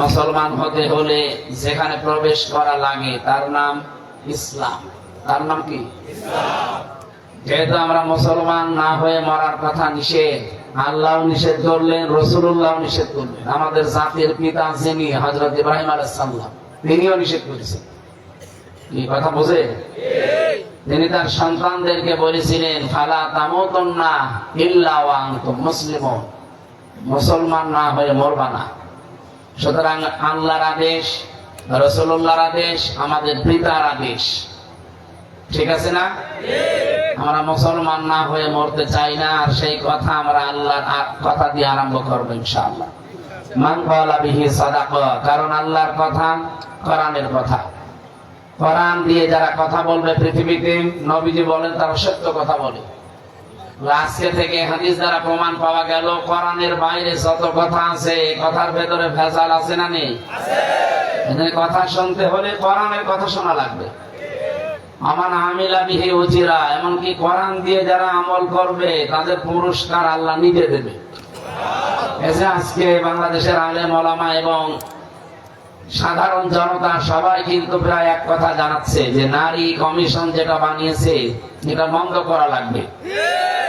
মুসলমান হতে হলে যেখানে প্রবেশ করা লাগে, তার নাম ইসলাম। তার নাম কি? যেহেতু আমরা মুসলমান না হয়ে মরার কথা নিষেধ আল্লাহ নিষেধ করলেন রসুল্লাহ নিষেধ করলেন। আমাদের জাতির পিতা যিনি হজরত ইব্রাহিম আলাইসাল্লাম তিনিও নিষেধ করেছেন। কি কথা বোঝে? তিনি তার সন্তানদেরকে বলেছিলেন, ফালা তামতন্না ইল্লা আনতুম মুসলমান না হয়ে মরবা না। সুতরাং আল্লাহর আদেশ রসুল্লাহর আদেশ, আমাদের পিতার আদেশ। ঠিক আছে না? আমরা মুসলমান না হয়ে মরতে চাই না, আর সেই কথা আমরা আল্লাহর কথা দিয়ে আরম্ভ করব ইনশাআল্লাহ। মান কলা কারণ আল্লাহর কথা কোরআনের কথা। কোরআন দিয়ে যারা কথা বলবে পৃথিবীতে, নবীজি বলেন তারা সত্য কথা বলে। আজকে থেকে হাদিস দ্বারা প্রমাণ পাওয়া গেল, কোরআনের বাইরে যত কথা আছে কথার ভেতরে ভেজাল আছে না নেই? কথা শুনতে হলে কোরআনের কথা শোনা লাগবে। আমার আমিলা উচিরা এমনকি কোরআন দিয়ে যারা আমল করবে, তাদের পুরস্কার আল্লাহ নিজে দেবে। যে আজকে বাংলাদেশের আলেম ওলামা এবং সাধারণ জনতা সবাই কিন্তু প্রায় এক কথা জানাচ্ছে যে নারী কমিশন যেটা বানিয়েছে, এটা বন্ধ করা লাগবে।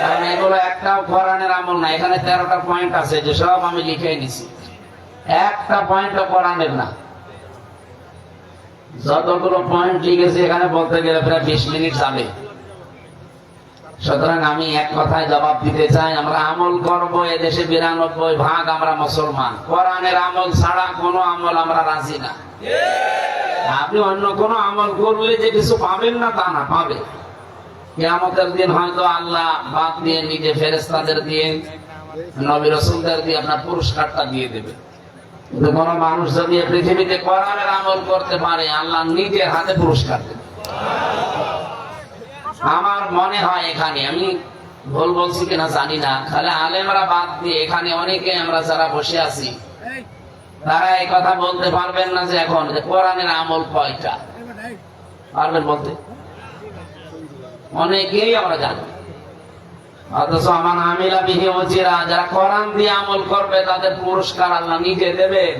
কারণ এগুলো একটাও কোরআনের আমল না, এখানে তেরোটা পয়েন্ট আছে যে সব আমি লিখে নিছি একটা পয়েন্টও কোরআনের না। যতগুলো পয়েন্ট লিখেছি, এখানে বলতে গেলে প্রায় বিশ মিনিট যাবে। সুতরাং আমি এক কথায় জবাব দিতে চাই, আমরা আমল করব এদেশে বিরানব্বই ভাগ আমরা মুসলমান। কোরআনের আমল ছাড়া কোনো আমল আমরা রাজি না। আপনি অন্য কোনো আমল করলে যে কিছু পাবেন না, তা না পাবে কেয়ামতের দিন হয়তো আল্লাহ বাদ দিয়ে নিজে ফেরেস্তাদের দিয়ে, নবী রসুলদের দিয়ে আপনার পুরস্কারটা দিয়ে দেবে। কিন্তু কোন মানুষ যদি পৃথিবীতে কোরআনের আমল করতে পারে, আল্লাহ নিজের হাতে পুরস্কার দেবে। আমার মনে হয় এখানে আমি ভুল বলছি কিনা জানি না খালি আলেমরা বাদ দিয়ে এখানে অনেকে আমরা যারা বসে আছি তারা এই কথা বলতে পারবেন না যে এখন যে কোরআনের আমল কয়টা। পারবেন বলতে? অনেকেই আমরা জানি। অথচ আমার আমিলা বিহি ওজিরা যারা কোরআন দিয়ে আমল করবে তাদের পুরস্কার আল্লাহ নিজে দেবেন।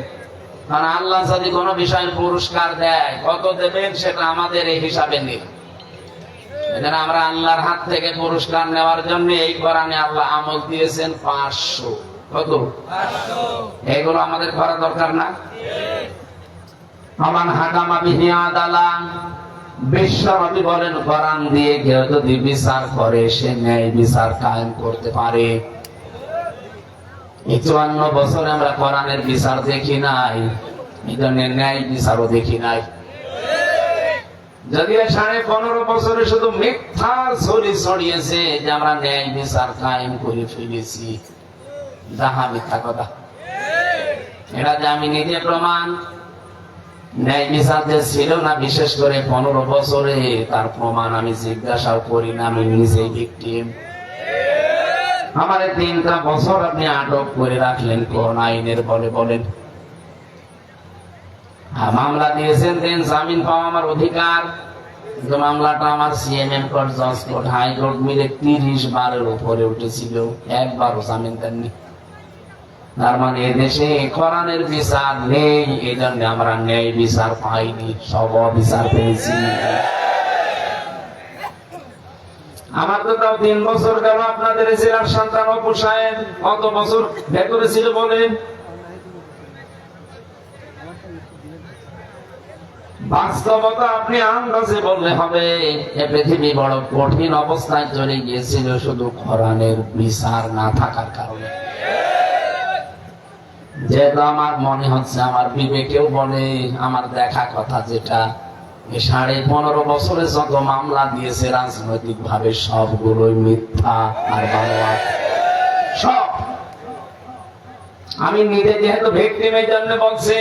কারণ আল্লাহ যদি কোনো বিষয়ে পুরস্কার দেয় কত দেবেন সেটা আমাদের এই হিসাবে নেই। এখানে আমরা আল্লাহর হাত থেকে পুরস্কার নেওয়ার জন্য এই কোরআনে আল্লাহ আমল দিয়েছেন পাঁচশো। কত? এগুলো আমাদের করা দরকার না? আমার হাকামা বিহি আদালা। বিশ্ব নবী বলেন কোরআন দিয়ে কেউ যদি বিচার করে সে ন্যায় বিচার কায়েম করতে পারে। চুয়ান্ন বছরে আমরা কোরআনের বিচার দেখি নাই এই জন্য ন্যায় বিচারও দেখি নাই। যদিও সাড়ে পনেরো বছরে শুধু মিথ্যার ছড়ি ছড়িয়েছে যে আমরা ন্যায় বিচার কায়েম করে ফেলেছি। যাহা মিথ্যা কথা। এটা যে আমি নিজে প্রমাণ, ন্যায় বিচার যে ছিল না, বিশেষ করে পনেরো বছরে, তার প্রমাণ আমি জিজ্ঞাসাও করি না, আমি নিজেই ভিকটিম আমার তিনটা বছর আপনি আটক করে রাখলেন, কোন আইনের বলে বলেন। মামলা দিয়েছেন, দেন জামিন পাওয়া আমার অধিকার। কিন্তু মামলাটা আমার সিএমএম কোর্ট জজ কোর্ট হাইকোর্ট মিলে তিরিশ বারের উপরে উঠেছিল, একবারও জামিন দেননি। তার মানে এদেশে কোরআনের বিচার নেই এই জন্য আমরা ন্যায় বিচার পাইনি, সব বিচার পেয়েছি। আমার তো তাও তিন বছর গেল আপনাদের জেলার সন্তান সাহেব, কত বছর ভেতরে ছিল বলেন? বাস্তবতা আপনি আন্দাজে বললে হবে, এ পৃথিবী বড় কঠিন অবস্থায় চলে গিয়েছিল শুধু কোরআনের বিচার না থাকার কারণে। যেহেতু আমার মনে হচ্ছে, আমার বিবেকেও বলে, আমার দেখা কথা যেটা সাড়ে পনেরো বছরে যত মামলা দিয়েছে রাজনৈতিক ভাবে সবগুলোই মিথ্যা আর বাংলা সব। আমি নিজে যেহেতু ভিক্টিমের জন্য বলছি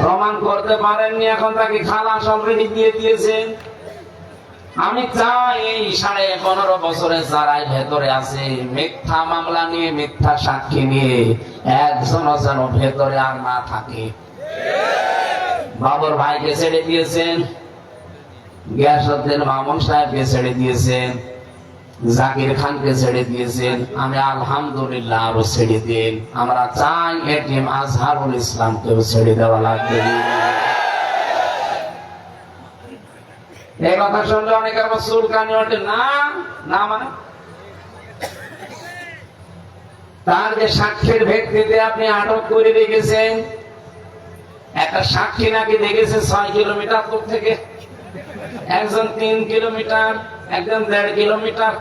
প্রমাণ করতে পারেননি, এখন তাকে খালাস অলরেডি দিয়ে দিয়েছেন আমি চাই এই সাড়ে পনেরো বছরের যারাই ভেতরে আছে, মিথ্যা মামলা নিয়ে, মিথ্যা সাক্ষী নিয়ে একজন যেন ভেতরে আর না থাকে। বাবর ভাইকে ছেড়ে দিয়েছেন গ্যাস গিয়াসুদ্দিন মামুন সাহেবকে ছেড়ে দিয়েছেন। জাকির খানকে ছেড়ে দিয়েছেন। আমি আলহামদুলিল্লাহ আরও ছেড়ে দিন। আমরা চাই এটিম আজহারুল ইসলামকেও ছেড়ে দেওয়া লাগবে। এই কথা শুনলে চুলকানি ওঠে। মানে? তার যে সাক্ষীর আপনি আটক করে রেখেছেন, একটা সাক্ষী নাকি দেখেছে ছয় কিলোমিটার দূর থেকে? একজন তিন কিলোমিটার, একজন দেড় কিলোমিটার,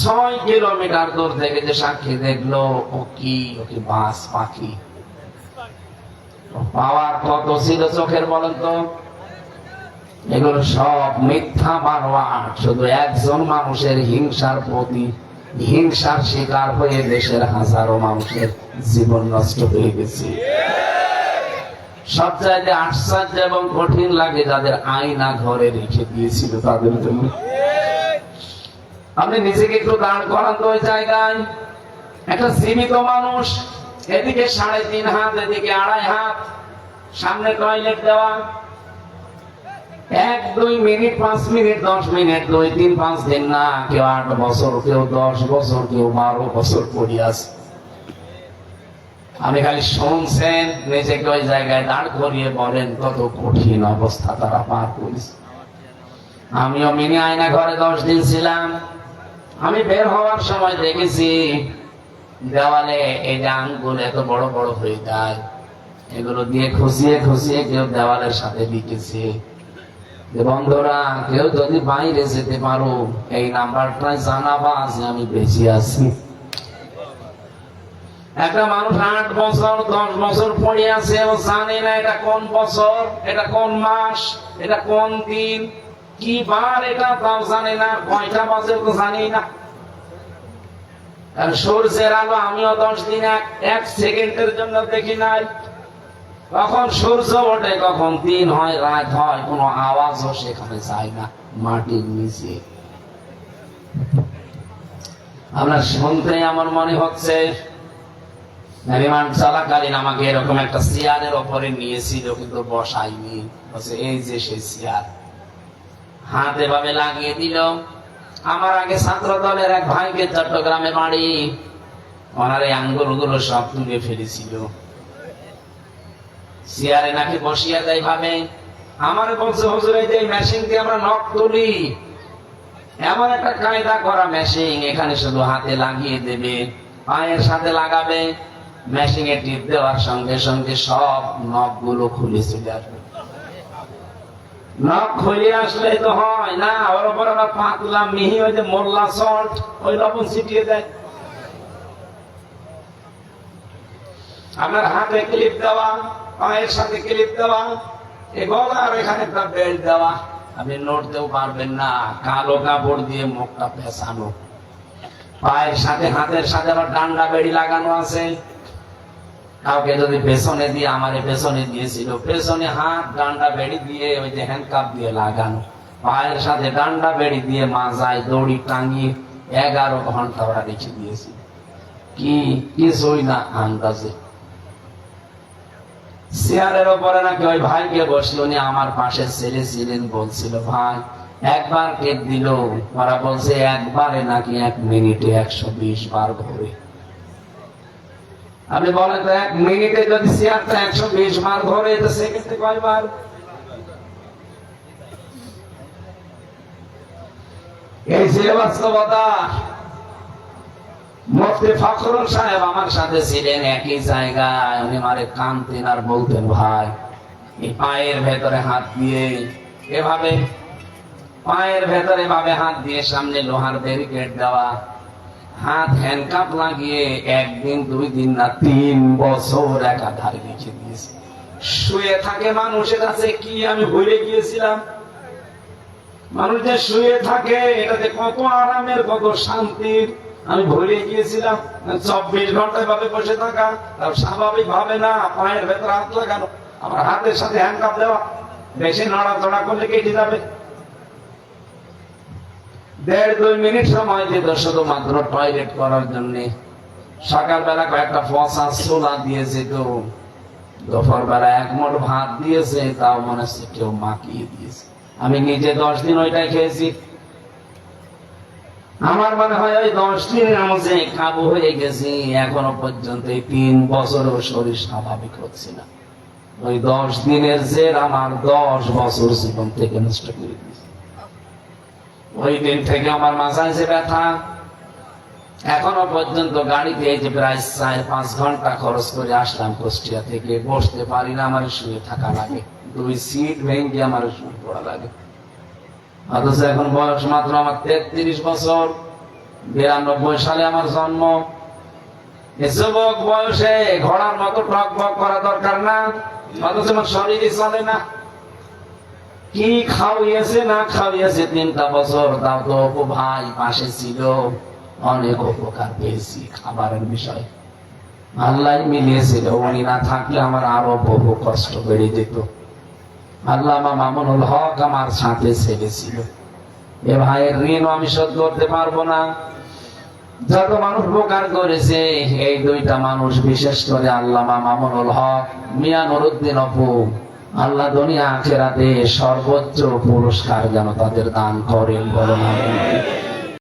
ছয় কিলোমিটার দূর থেকে যে সাক্ষী দেখল, ও কি ও কি বাস পাখি। পাওয়ার কত ছিল চোখের বলেন তো এগুলো সব মিথ্যা বারোয়ার শুধু একজন মানুষের হিংসার প্রতি, হিংসার শিকার হয়ে দেশের হাজারো মানুষের জীবন নষ্ট হয়ে গেছে। সবচাইতে আশ্চর্য এবং কঠিন লাগে যাদের আয়না ঘরে রেখে দিয়েছিল তাদের জন্য। আপনি নিজেকে একটু দাঁড় করান ওই জায়গায়। একটা সীমিত মানুষ, এদিকে সাড়ে তিন হাত, এদিকে আড়াই হাত, সামনে টয়লেট দেওয়া। এক, দুই মিনিট, পাঁচ মিনিট, দশ মিনিট, দুই, তিন, পাঁচ দিন না, কেউ আট বছর, কেউ দশ বছর, কেউ বারো বছর পড়িয়াছে। আমি খালি শুনছেন, নিজেকে ওই জায়গায় দাঁড় করিয়ে বলেন কত কঠিন অবস্থা তারা পার করেছে। আমিও মিনি আয়না ঘরে দশ দিন ছিলাম। আমি বের হওয়ার সময় দেখেছি, দেওয়ালে এই যে আঙ্গুল এত বড় বড় হয়ে যায়, এগুলো দিয়ে খুশিয়ে খুশিয়ে কেউ দেওয়ালের সাথে লিখেছে বন্ধুরা, কেউ যদি বাইরে যেতে পারো, এই নাম্বারটাই জানাবা যে আমি বেঁচে আছি। একটা মানুষ আট বছর, দশ বছর পড়ে আছে, ও জানে না এটা কোন বছর, এটা কোন মাস, এটা কোন দিন, কি বার এটা তাও জানে না, কয়টা বাজে তো জানি না। সূর্যের আলো আমিও দশ দিন এক সেকেন্ডের জন্য দেখি নাই। কখন সূর্য ওঠে, কখন দিন হয়, রাত হয়, কোনো আওয়াজও সেখানে যায় না, মাটির নিচে। আমরা শুনতে আমার মনে হচ্ছে রিমান্ড চলাকালীন আমাকে এরকম একটা চেয়ারের ওপরে নিয়েছিল কিন্তু বসাইনি বলছে, এই যে সেই চেয়ার হাত এভাবে লাগিয়ে দিল। আমার আগে ছাত্র দলের এক ভাইকে চট্টগ্রামে বাড়ি ওনার এই আঙ্গুলগুলো সব তুলে ফেলেছিল। চেয়ারে নাকি বসিয়া দেয় ভাবে, আমার বলছে, হুজুর, এই যে মেশিন দিয়ে আমরা নখ তুলি। এমন একটা কায়দা করা মেশিন, এখানে শুধু হাতে লাগিয়ে দেবে, পায়ের সাথে লাগাবে। মেশিনে টিপ দেওয়ার সঙ্গে সঙ্গে সব নখগুলো খুলে আসলে তো হয় না, ওর আমরা পাতলা মিহি ওই যে মোল্লা সল্ট ওই লবণ ছিটিয়ে দেয়। আপনার হাতে ক্লিপ দেওয়া, পায়ের সাথে ক্লিপ দেওয়া এ গলার এখানে একটা বেল্ট দেওয়া। আপনি নড়তেও পারবেন না, কালো কাপড় দিয়ে মুখটা পেঁচানো। পায়ের সাথে, হাতের সাথে আবার ডান্ডা বেড়ি লাগানো আছে। কাউকে যদি পেছনে দিয়ে আমারে পেছনে দিয়েছিল, পেছনে হাত ডান্ডা বেড়ি দিয়ে ওই যে হ্যান্ডকাপ দিয়ে লাগানো। পায়ের সাথে ডান্ডা বেড়ি দিয়ে মাজায় দড়ি টাঙিয়ে এগারো ঘণ্টা ওরা রেখে দিয়েছিল কি না আন্দাজে। চেয়ারের ওপরে নাকি ওই ভাইকে বসল নি আমার পাশে ছেলে ছিলেন বলছিল, ভাই, একবার কেক দিল। ওরা বলছে, একবারে নাকি এক মিনিটে একশো বিশ বার ঘুরে আপনি বলেন তো এক মিনিটে যদি চেয়ারটা একশো বিশ বার ঘরে তো সেক্ষেত্রে কয়বার? এই যে বাস্তবতা, মুফতি ফখরুল সাহেব আমার সাথে ছিলেন একই জায়গায়। উনি মারে আর বলতেন, ভাই, এই পায়ের ভেতরে হাত দিয়ে এভাবে, পায়ের ভেতরে ভাবে হাত দিয়ে সামনে লোহার ব্যারিকেড দেওয়া হাত হ্যান্ডকাপ লাগিয়ে একদিন দুই দিন না, তিন বছর একাধারে রেখে দিয়েছে। শুয়ে থাকে মানুষের কাছে কি আমি ভুলে গিয়েছিলাম? মানুষ যে শুয়ে থাকে, এটাতে কত আরামের, কত শান্তির। আমি ভুলে গিয়েছিলাম চব্বিশ ঘন্টায় ভাবে বসে থাকা তার স্বাভাবিক ভাবে না, পায়ের ভেতরে হাত লাগানো। আমার হাতের সাথে হ্যান্ডকাপ দেওয়া, বেশি নড়াচড়া করলে কেটে যাবে। দেড়, দুই মিনিট সময় দিত শুধুমাত্র টয়লেট করার জন্য। সকালবেলা কয়েকটা সোলা দিয়েছে বেলা এক মোট ভাত দিয়েছে, তাও মনে হচ্ছে কেউ দিয়েছে। আমি নিজে দশ দিন ওইটাই খেয়েছি। আমার মনে হয় ওই দশ দিন আমাকে কাবু হয়ে গেছি, এখনও পর্যন্ত এই তিন বছরও শরীর স্বাভাবিক হচ্ছে না। ওই দশ দিনের জের আমার দশ বছর জীবন থেকে নষ্ট করে দিয়েছে। ওই দিন থেকে আমার মাথায় যে ব্যথা, এখনও পর্যন্ত গাড়িতে এই যে প্রায় চার পাঁচ ঘণ্টা খরচ করে আসলাম কুষ্টিয়া থেকে, বসতে পারি না, আমার শুয়ে থাকা লাগে। দুই সিট ভেঙে আমার শুয়ে পড়া লাগে। অথচ এখন বয়স মাত্র আমার তেত্রিশ বছর, বিরানব্বই সালে আমার জন্ম। যুবক বয়সে ঘোড়ার মতো টক বক করা দরকার না, অথচ আমার শরীরই চলে না। কি খাওয়িয়েছে, না খাওয়িয়েছে, তিনটা বছর তাও তো অপু ভাই, পাশে ছিল। অনেক উপকার পেয়েছি খাবারের বিষয়। আল্লাহ মিলিয়েছিল, উনি না থাকলে আমার আরও বহু কষ্ট বেড়ে যেত। আল্লাহ মামুনুল হক আমার সাথে ছেড়েছিল। এ ভাইয়ের ঋণও আমি শোধ করতে পারব না। যত মানুষ উপকার করেছে, এই দুইটা মানুষ বিশেষ করে আল্লামা মামুনুল হক মিয়া নুরুদ্দিন অপু আল্লাহ দুনিয়া আখেরাতে সর্বোচ্চ পুরস্কার যেন তাদের দান করেন বলো।